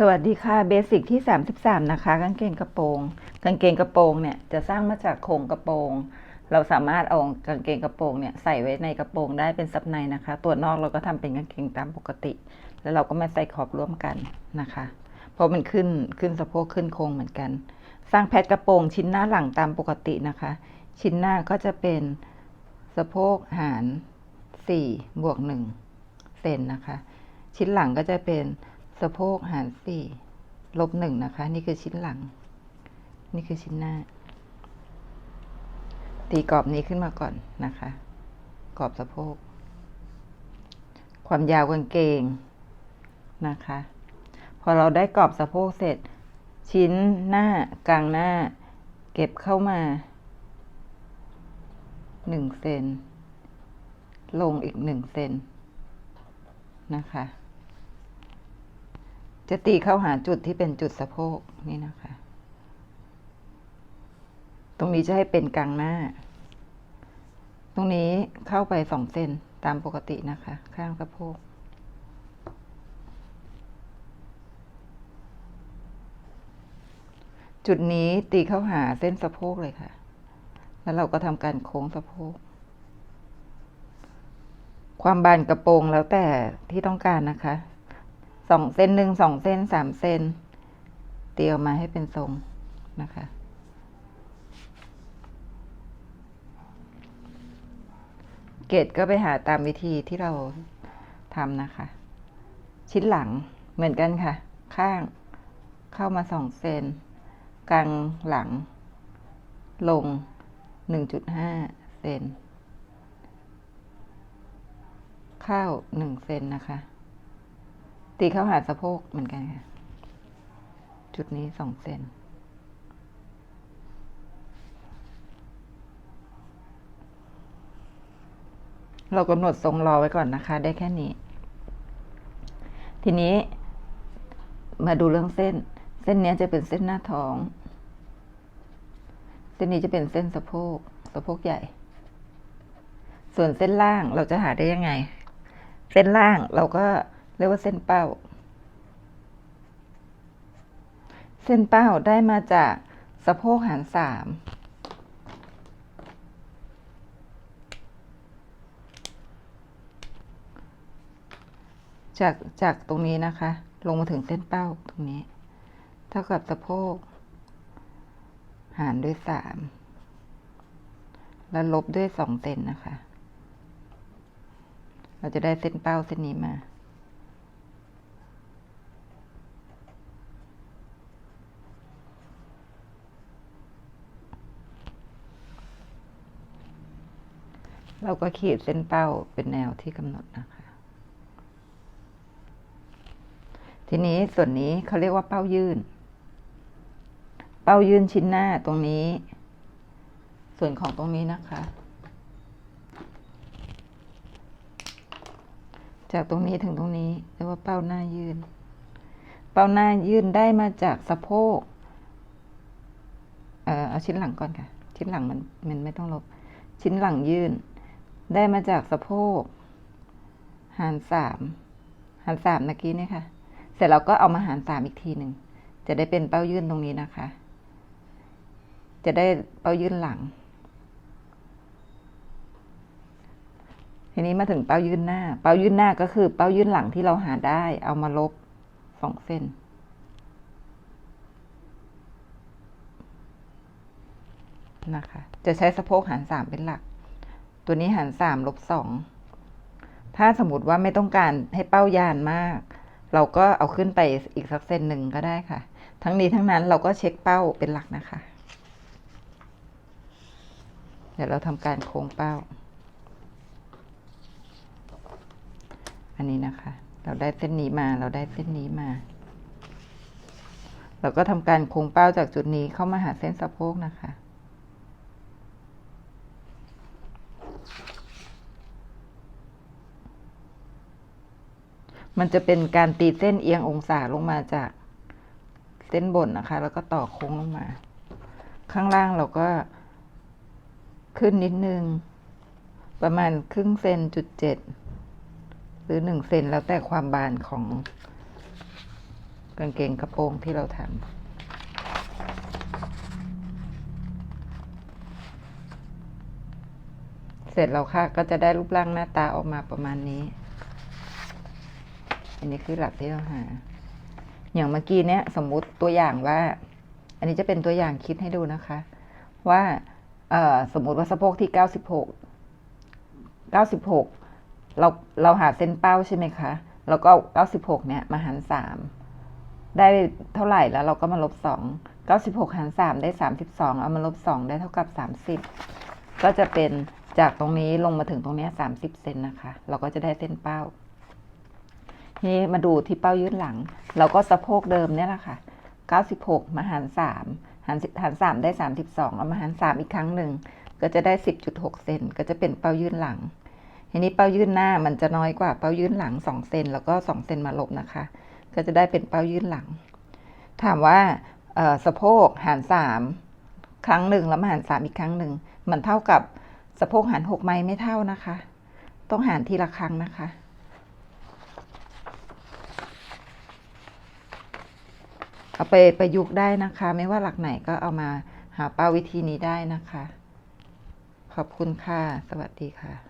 สวัสดีค่ะเบสิกที่ 33 นะคะ กางเกงกระโปรง กางเกงกระโปรงเนี่ยจะสร้างมาจากโครงกระโปรง เราสามารถเอากางเกงกระโปรงเนี่ยใส่ไว้ในกระโปรงได้เป็นซับในนะคะ ตัวนอกเราก็ทำเป็นกางเกงตามปกติ แล้วเราก็มาใส่ขอบร่วมกันนะคะเพราะมันขึ้นขึ้นสะโพกขึ้นโครงเหมือนกัน สร้างแพทกระโปรงชิ้นหน้าหลังตามปกตินะคะ ชิ้นหน้าก็จะเป็นสะโพกหาร4บวก1เซนนะคะ ชิ้นหลังก็จะเป็น สะโพกหารสี่ลบหนึ่งนะคะ นี่คือชิ้นหลัง นี่คือชิ้นหน้า ตีกรอบนี้ขึ้นมาก่อนนะคะ กรอบสะโพก ความยาวกางเกงนะคะ พอเราได้กรอบสะโพกเสร็จ ชิ้นหน้ากลางหน้า เก็บเข้ามาหนึ่งเซนลงอีกหนึ่งเซนนะคะ จะตีเข้าหาจุดที่เป็นจุดสะโพกนี่นะคะ ตรงนี้จะให้เป็นกลางหน้า ตรงนี้เข้าไปสองเซนตามปกตินะคะ ข้างสะโพกจุดนี้ตีเข้าหาเส้นสะโพกเลยค่ะ แล้วเราก็ทำการโค้งสะโพก ความบานกระโปรงแล้วแต่ที่ต้องการนะคะ สองเส้นหนึ่งสองเส้นสามเส้นตีออกมาให้เป็นทรงนะคะ เกตก็ไปหาตามวิธีที่เราทำนะคะ ชิ้นหลังเหมือนกันค่ะ ข้างเข้ามาสองเซนกลางหลัง ลงหนึ่งจุดห้าเซน เข้าหนึ่งเซนนะคะ ตีเข้าหาสะโพกเหมือนกันค่ะ จุดนี้สองเซนเรากำหนดทรงรอไว้ก่อนนะคะ ได้แค่นี้ ทีนี้ มาดูเรื่องเส้น เส้นนี้จะเป็นเส้นหน้าท้อง เส้นนี้จะเป็นเส้นสะโพก สะโพกใหญ่ ส่วนเส้นล่างเราจะหาได้ยังไง เส้นล่างเราก็ เรียกว่าเส้นเป้า เส้นเป้าได้มาจากสะโพกหารสามจากจากตรงนี้นะคะ ลงมาถึงเส้นเป้าตรงนี้ เท่ากับสะโพก หารด้วยสามแล้วลบด้วยสองเซนนะคะ เราจะได้เส้นเป้าเส้นนี้มา เราก็ขีดเส้นเป้าเป็นแนวที่กำหนดนะคะ ทีนี้ส่วนนี้เขาเรียกว่าเป้ายื่น เป้ายื่นชิ้นหน้าตรงนี้ ส่วนของตรงนี้นะคะ จากตรงนี้ถึงตรงนี้เรียกว่าเป้าหน้ายื่น เป้าหน้ายื่นได้มาจากสะโพก เอ่อเอาชิ้นหลังก่อนค่ะ ชิ้นหลังมันมันไม่ต้องลบชิ้นหลังยื่น ได้มาจากสะโพกหารสามหารสามเมื่อกี้นี่ค่ะ เสร็จเราก็เอามาหารสามอีกทีหนึ่งจะได้เป็นเป้ายื่นตรงนี้นะคะ จะได้เป้ายื่นหลัง ทีนี้มาถึงเป้ายื่นหน้า เป้ายื่นหน้าก็คือเป้ายื่นหลังที่เราหาได้ เอามาลบสองเส้นนะคะ จะใช้สะโพกหารสามเป็นหลัก ตัวนี้หารสามลบสองถ้าสมมติว่าไม่ต้องการให้เป้ายานมาก เราก็เอาขึ้นไปอีกสักเซนหนึ่งก็ได้ค่ะ ทั้งนี้ทั้งนั้นเราก็เช็คเป้าเป็นหลักนะคะ เดี๋ยวเราทำการโค้งเป้า อันนี้นะคะ เราได้เส้นนี้มา เราได้เส้นนี้มา เราก็ทำการโค้งเป้าจากจุดนี้เข้ามาหาเส้นสะโพกนะคะ มันจะเป็นการตีเส้นเอียงองศาลงมาจากเส้นบนนะคะ แล้วก็ต่อโค้งลงมา ข้างล่างเราก็ขึ้นนิดนึง ประมาณครึ่งเซนจุดเจ็ดหรือหนึ่งเซนแล้วแต่ความบานของกางเกงกระโปรงที่เราทำเสร็จแล้วค่ะ ก็จะได้รูปร่างหน้าตาออกมาประมาณนี้ อันนี้คือหลักที่เราหา อย่างเมื่อกี้เนี้ยสมมุติตัวอย่างว่า อันนี้จะเป็นตัวอย่างคิดให้ดูนะคะ ว่าเอ่อสมมุติว่าสะโพกที่เก้าสิบหกเก้าสิบหกเราเราหาเส้นเป้าใช่ไหมคะ แล้วก็เก้าสิบหกเนี่ยมาหารสามได้เท่าไหร่แล้วเราก็มาลบสองเก้าสิบหกหารสามได้สามสิบสองเอามาลบสองได้เท่ากับสามสิบก็จะเป็นจากตรงนี้ลงมาถึงตรงนี้สามสิบเซนนะคะ เราก็จะได้เส้นเป้า นี้มาดูที่เป้ายืดหลัง เราก็สะโพกเดิมเนี่ยแหละค่ะ 96 มาหาร3หาร10หาร3ได้ 32 เอามาหาร 3 อีกครั้งหนึ่ง ก็จะได้ 10.6 เซนก็จะเป็นเป้ายืดหลัง ทีนี้เป้ายืดหน้ามันจะน้อยกว่าเป้ายืดหลัง 2 เซนแล้วก็ 2 เซนมาลบนะคะ ก็จะได้เป็นเป้ายืดหลัง ถามว่าสะโพกหาร 3 ครั้งหนึ่งแล้วมาหาร 3 อีกครั้งหนึ่ง มันเท่ากับสะโพกหาร 6ไหมไม่เท่านะคะ ต้องหารทีละครั้งนะคะ เอาไปประยุกต์ได้นะคะ ไม่ว่าหลักไหนก็เอามาหาเป้าวิธีนี้ได้นะคะ ขอบคุณค่ะ สวัสดีค่ะ